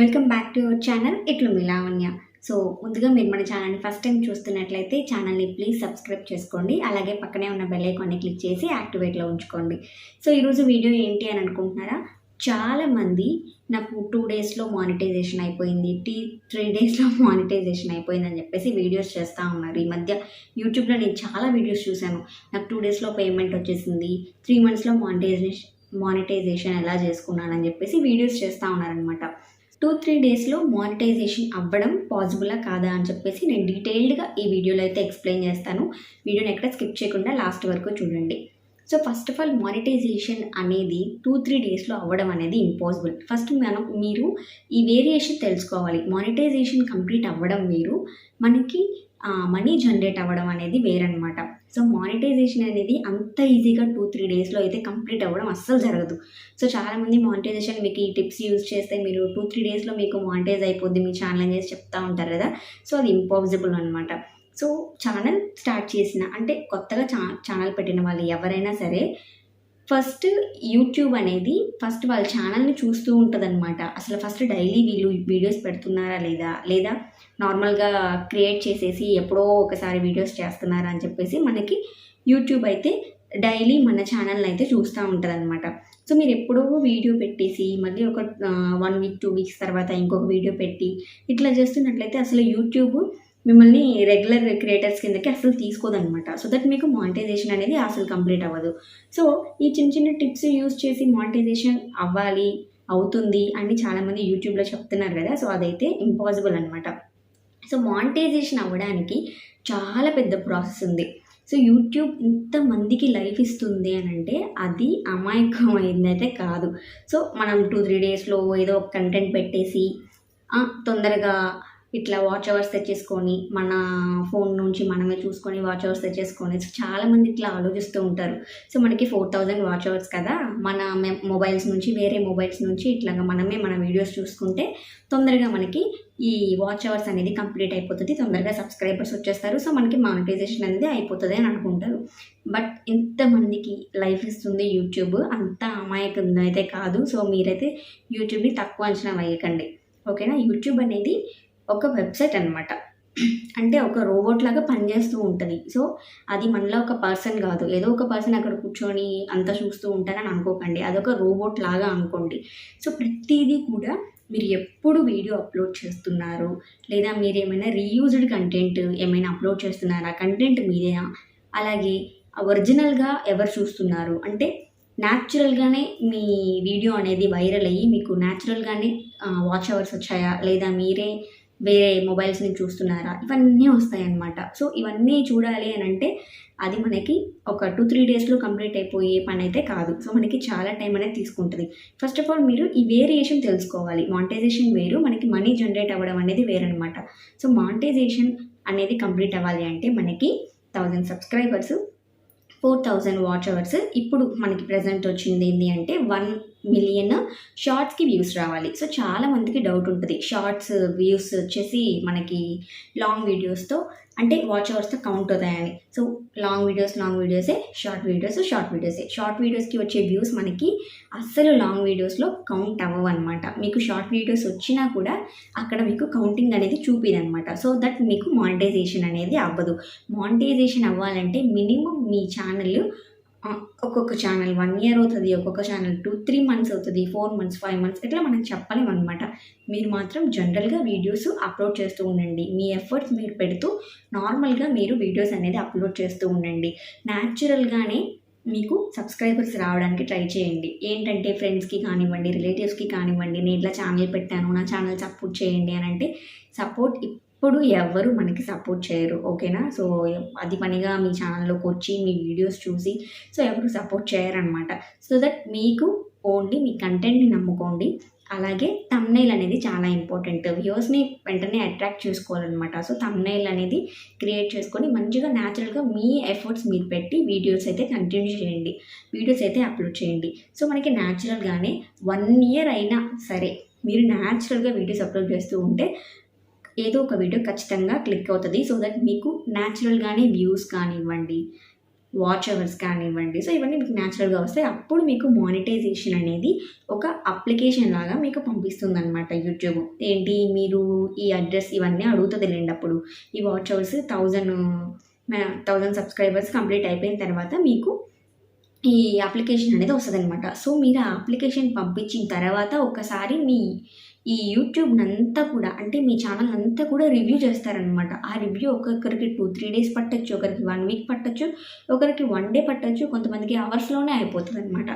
Welcome to your channel ఇట్లు మీ Lavanya so ముందుగా మీరు మన ఛానల్ని ఫస్ట్ టైం చూస్తున్నట్లయితే ఛానల్ని ప్లీజ్ సబ్స్క్రైబ్ చేసుకోండి. అలాగే పక్కనే ఉన్న బెల్ ఐకాన్ని క్లిక్ చేసి యాక్టివేట్లో ఉంచుకోండి. సో ఈరోజు వీడియో ఏంటి అని అనుకుంటున్నారా? చాలామంది నాకు టూ డేస్లో మానిటైజేషన్ అయిపోయింది. టీ త్రీ డేస్లో మానిటైజేషన్ అయిపోయింది అని చెప్పేసి వీడియోస్ చేస్తూ ఉన్నారు. ఈ మధ్య యూట్యూబ్లో నేను చాలా వీడియోస్ చూశాను. నాకు టూ డేస్లో పేమెంట్ వచ్చేసింది. త్రీ మంత్స్లో మానిటైజేషన్ మానిటైజేషన్ ఎలా చేసుకున్నానని చెప్పేసి వీడియోస్ చేస్తూ ఉన్నారనమాట టూ త్రీ డేస్లో మానిటైజేషన్ అవ్వడం పాసిబులా కాదా అని చెప్పేసి నేను డీటెయిల్డ్గా ఈ వీడియోలో అయితే ఎక్స్ప్లెయిన్ చేస్తాను. వీడియోని ఎక్కడ స్కిప్ చేయకుండా లాస్ట్ వరకు చూడండి. So first of all monetization అనేది టూ త్రీ డేస్లో అవ్వడం అనేది ఇంపాసిబుల్. ఫస్ట్ మనం మీరు ఈ వేరియేషన్ తెలుసుకోవాలి. మానిటైజేషన్ కంప్లీట్ అవ్వడం వేరు. మనకి మనీ జనరేట్ అవ్వడం అనేది వేరనమాట సో మానిటైజేషన్ అనేది అంత ఈజీగా టూ త్రీ డేస్లో అయితే కంప్లీట్ అవ్వడం అస్సలు జరగదు. సో చాలామంది మానిటైజేషన్ మీకు ఈ టిప్స్ యూజ్ చేస్తే మీరు టూ త్రీ డేస్లో మీకు మానిటైజ్ అయిపోద్ది మీ ఛానల్ అని చేసి చెప్తా ఉంటారు కదా. సో అది ఇంపాసిబుల్ అనమాట సో ఛానల్ స్టార్ట్ చేసిన అంటే కొత్తగా ఛానల్ పెట్టిన వాళ్ళు ఎవరైనా సరే ఫస్ట్ యూట్యూబ్ అనేది ఫస్ట్ వాళ్ళ ఛానల్ని చూస్తూ ఉంటుందన్నమాట. అసలు ఫస్ట్ డైలీ వీళ్ళు వీడియోస్ పెడుతున్నారా లేదా? లేదా నార్మల్గా క్రియేట్ చేసేసి ఎప్పుడో ఒకసారి వీడియోస్ చేస్తున్నారా అని చెప్పేసి మనకి యూట్యూబ్ అయితే డైలీ మన ఛానల్ని అయితే చూస్తూ ఉంటుంది అనమాట సో మీరు ఎప్పుడో వీడియో పెట్టేసి మళ్ళీ ఒక వన్ వీక్ టూ వీక్స్ తర్వాత ఇంకొక వీడియో పెట్టి ఇట్లా చేస్తున్నట్లయితే అసలు యూట్యూబ్ మిమ్మల్ని రెగ్యులర్ క్రియేటర్స్ కిందకి అసలు తీసుకోదనమాట సో దట్ మీకు మానిటైజేషన్ అనేది అసలు కంప్లీట్ అవ్వదు. సో ఈ చిన్న చిన్న టిప్స్ యూజ్ చేసి మానిటైజేషన్ అవ్వాలి అవుతుంది అని చాలామంది యూట్యూబ్లో చెప్తున్నారు కదా సో అదైతే ఇంపాసిబుల్ అనమాట సో మానిటైజేషన్ అవ్వడానికి చాలా పెద్ద ప్రాసెస్ ఉంది. సో యూట్యూబ్ ఇంతమందికి లైఫ్ ఇస్తుంది అని అంటే అది అమాయకమైంది అయితే కాదు. సో మనం టూ త్రీ డేస్లో ఏదో ఒక కంటెంట్ పెట్టేసి తొందరగా ఇట్లా వాచ్ అవర్స్ తెచ్చేసుకొని మన ఫోన్ నుంచి మనమే చూసుకొని వాచ్ అవర్స్ తెచ్చేసుకొని సో చాలామంది ఇట్లా ఆలోచిస్తూ ఉంటారు. సో మనకి ఫోర్ థౌజండ్ వాచ్ అవర్స్ కదా మన మొబైల్స్ నుంచి వేరే మొబైల్స్ నుంచి ఇట్లాగా మనమే మన వీడియోస్ చూసుకుంటే తొందరగా మనకి ఈ వాచ్ అవర్స్ అనేది కంప్లీట్ అయిపోతుంది తొందరగా సబ్స్క్రైబర్స్ వచ్చేస్తారు. సో మనకి మానిటైజేషన్ అనేది అయిపోతుంది అని అనుకుంటారు. బట్ ఇంతమందికి లైఫ్ ఇస్తుంది యూట్యూబ్ అంత అమాయకంగా అయితే కాదు. సో మీరైతే యూట్యూబ్ని తక్కువ అంచనా వేయకండి. ఓకేనా? యూట్యూబ్ అనేది ఒక వెబ్సైట్ అనమాట అంటే ఒక రోబోట్ లాగా పనిచేస్తూ ఉంటుంది. సో అది మనలో ఒక పర్సన్ కాదు. ఏదో ఒక పర్సన్ అక్కడ కూర్చొని అంతా చూస్తూ ఉంటారని అనుకోకండి. అదొక రోబోట్ లాగా అనుకోండి. సో ప్రతిదీ కూడా మీరు ఎప్పుడు వీడియో అప్లోడ్ చేస్తున్నారు? లేదా మీరు ఏమైనా రీయూజ్డ్ కంటెంట్ ఏమైనా అప్లోడ్ చేస్తున్నారా? కంటెంట్ మీదేనా? అలాగే ఒరిజినల్గా ఎవరు చూస్తున్నారు? అంటే న్యాచురల్గానే మీ వీడియో అనేది వైరల్ అయ్యి మీకు న్యాచురల్గానే వాచ్ అవర్స్ వచ్చాయా? లేదా మీరే వేరే మొబైల్స్ నుంచి చూస్తున్నారా? ఇవన్నీ వస్తాయన్నమాట. సో ఇవన్నీ చూడాలి అని అంటే అది మనకి ఒక టూ త్రీ డేస్లో కంప్లీట్ అయిపోయే పని అయితే కాదు. సో మనకి చాలా టైం అనేది తీసుకుంటుంది. ఫస్ట్ ఆఫ్ ఆల్ మీరు ఈ వేరియేషన్ తెలుసుకోవాలి. మానిటైజేషన్ వేరు మనకి మనీ జనరేట్ అవ్వడం అనేది వేరనమాట సో మానిటైజేషన్ అనేది కంప్లీట్ అవ్వాలి అంటే మనకి thousand subscribers four thousand watch hours. ఇప్పుడు మనకి ప్రజెంట్ వచ్చింది ఏంటి అంటే వన్ మిలియన్ షార్ట్స్కి వ్యూస్ రావాలి. సో చాలా మందికి డౌట్ ఉంటుంది. షార్ట్స్ వ్యూస్ వచ్చేసి మనకి లాంగ్ వీడియోస్తో అంటే వాచ్ అవర్స్తో కౌంట్ అవుతాయని. సో లాంగ్ వీడియోస్ లాంగ్ వీడియోసే షార్ట్ వీడియోస్ షార్ట్ వీడియోసే షార్ట్ వీడియోస్కి వచ్చే వ్యూస్ మనకి అస్సలు లాంగ్ వీడియోస్లో కౌంట్ అవ్వవు అనమాట మీకు షార్ట్ వీడియోస్ వచ్చినా కూడా అక్కడ మీకు కౌంటింగ్ అనేది చూపిదనమాట సో దట్ మీకు మానిటైజేషన్ అనేది అవ్వదు. మానిటైజేషన్ అవ్వాలంటే మినిమం మీ ఛానల్ ఒక్కొక్క ఛానల్ వన్ ఇయర్ అవుతుంది ఒక్కొక్క ఛానల్ టూ త్రీ మంత్స్ అవుతుంది ఫోర్ మంత్స్ ఫైవ్ మంత్స్ ఇట్లా మనం చెప్పలేము అనమాట మీరు మాత్రం జనరల్గా వీడియోస్ అప్లోడ్ చేస్తూ ఉండండి. మీ ఎఫర్ట్స్ మీరు పెడుతూ నార్మల్గా మీరు వీడియోస్ అనేది అప్లోడ్ చేస్తూ ఉండండి. న్యాచురల్గానే మీకు సబ్స్క్రైబర్స్ రావడానికి ట్రై చేయండి. ఏంటంటే ఫ్రెండ్స్కి కానివ్వండి రిలేటివ్స్కి కానివ్వండి నేను ఇట్లా ఛానల్ పెట్టాను నా ఛానల్ సపోర్ట్ చేయండి అని అంటే సపోర్ట్ ఎప్పుడు ఎవరు మనకి సపోర్ట్ చేయరు ఓకేనా? సో అది పనిగా మీ ఛానల్లోకి వచ్చి మీ వీడియోస్ చూసి సో ఎవరు సపోర్ట్ చేయరనమాట. సో దట్ మీకు ఓన్లీ మీ కంటెంట్ని నమ్ముకోండి. అలాగే తమ్నైల్ అనేది చాలా ఇంపార్టెంట్ వ్యూస్ని వెంటనే అట్రాక్ట్ చేసుకోవాలన్నమాట. సో తమ్నైల్ అనేది క్రియేట్ చేసుకొని మంచిగా న్యాచురల్గా మీ ఎఫర్ట్స్ మీరు పెట్టి వీడియోస్ అయితే కంటిన్యూ చేయండి. వీడియోస్ అయితే అప్లోడ్ చేయండి. సో మనకి న్యాచురల్గానే వన్ ఇయర్ అయినా సరే మీరు న్యాచురల్గా వీడియోస్ అప్లోడ్ చేస్తూ ఉంటే ఏదో ఒక వీడియో ఖచ్చితంగా క్లిక్ అవుతుంది. సో దట్ మీకు న్యాచురల్గానే వ్యూస్ కానివ్వండి వాచ్ అవర్స్ కానివ్వండి సో ఇవన్నీ మీకు న్యాచురల్గా వస్తాయి. అప్పుడు మీకు మానిటైజేషన్ అనేది ఒక అప్లికేషన్ లాగా మీకు పంపిస్తుంది అనమాట యూట్యూబ్ ఏంటి? మీరు ఈ అడ్రస్ ఇవన్నీ అడుగుతుంది లేండి అప్పుడు. ఈ watch hours thousand thousand subscribers complete అయిపోయిన తర్వాత మీకు ఈ అప్లికేషన్ అనేది వస్తుంది అనమాట సో మీరు ఆ అప్లికేషన్ పంపించిన తర్వాత ఒకసారి మీ ఈ యూట్యూబ్ అంతా కూడా అంటే మీ ఛానల్ అంతా కూడా రివ్యూ చేస్తారనమాట ఆ రివ్యూ ఒక్కొక్కరికి టూ త్రీ డేస్ పట్టచ్చు ఒకరికి వన్ వీక్ పట్టచ్చు ఒకరికి వన్ డే పట్టచ్చు కొంతమందికి అవర్స్లోనే అయిపోతుంది అనమాట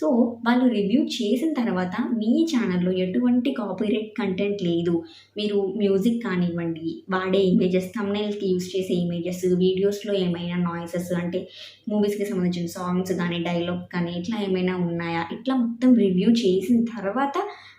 సో వాళ్ళు రివ్యూ చేసిన తర్వాత మీ ఛానల్లో ఎటువంటి కాపీరైట్ కంటెంట్ లేదు. మీరు మ్యూజిక్ కానివ్వండి వాడే ఇమేజెస్ తమ్నైల్కి యూస్ చేసే ఇమేజెస్ వీడియోస్లో ఏమైనా నాయిసెస్ అంటే మూవీస్కి సంబంధించిన సాంగ్స్ కానీ డైలాగ్ కానీ ఇట్లా ఏమైనా ఉన్నాయా? ఇట్లా మొత్తం రివ్యూ చేసిన తర్వాత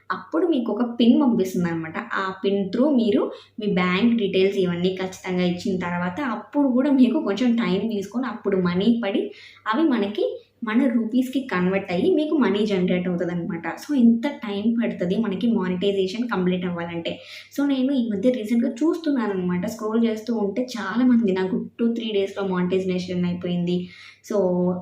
అప్పుడు మీకు ఒక పిన్ పంపిస్తుంది అనమాట ఆ పిన్ త్రూ మీరు మీ బ్యాంక్ డీటెయిల్స్ ఇవన్నీ ఖచ్చితంగా ఇచ్చిన తర్వాత అప్పుడు కూడా మీకు కొంచెం టైం తీసుకొని అప్పుడు మనీ పడి అవి మనకి మన రూపీస్కి కన్వర్ట్ అయ్యి మీకు మనీ జనరేట్ అవుతుంది అనమాట సో ఇంత టైం పడుతుంది మనకి మానిటైజేషన్ కంప్లీట్ అవ్వాలంటే. సో నేను ఈ మధ్య రీసెంట్గా చూస్తున్నాను అనమాట స్క్రోల్ చేస్తూ ఉంటే చాలామంది నాకు టూ త్రీ డేస్లో మానిటైజేషన్ అయిపోయింది. సో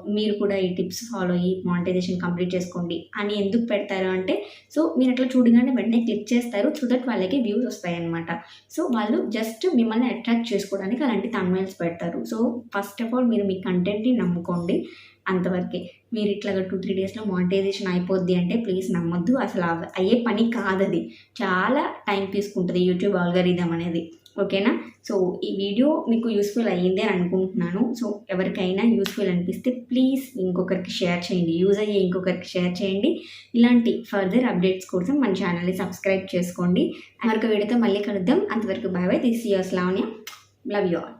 మీరు కూడా ఈ టిప్స్ ఫాలో అయ్యి మానిటైజేషన్ కంప్లీట్ చేసుకోండి. అని ఎందుకు పెడతారు అంటే సో మీరు అట్లా చూడగానే వెంటనే క్లిక్ చేస్తారు. సో దట్ వాళ్ళకి వ్యూస్ వస్తాయి అనమాట సో వాళ్ళు జస్ట్ మిమ్మల్ని అట్రాక్ట్ చేసుకోవడానికి అలాంటి తన్మైల్స్ పెడతారు. సో ఫస్ట్ ఆఫ్ ఆల్ మీరు మీ కంటెంట్ని నమ్ముకోండి. అంతవరకే. మీరు ఇట్లాగా టూ త్రీ డేస్లో మానిటైజేషన్ అయిపోద్ది అంటే ప్లీజ్ నమ్మొద్దు. అసలు అయ్యే పని కాదది. చాలా టైం తీసుకుంటుంది యూట్యూబ్ ఆల్గరిథం అనేది. ఓకేనా సో ఈ వీడియో మీకు యూస్ఫుల్ అయ్యింది అని అనుకుంటున్నాను. సో ఎవరికైనా యూస్ఫుల్ అనిపిస్తే ప్లీజ్ ఇంకొకరికి షేర్ చేయండి. యూజ్ అయ్యే ఇంకొకరికి షేర్ చేయండి. ఇలాంటి ఫర్దర్ అప్డేట్స్ కోసం మన ఛానల్ని సబ్స్క్రైబ్ చేసుకోండి. మరొక వీడియోతో మళ్ళీ కలుద్దాం. అంతవరకు bye bye this is Lavanya love you all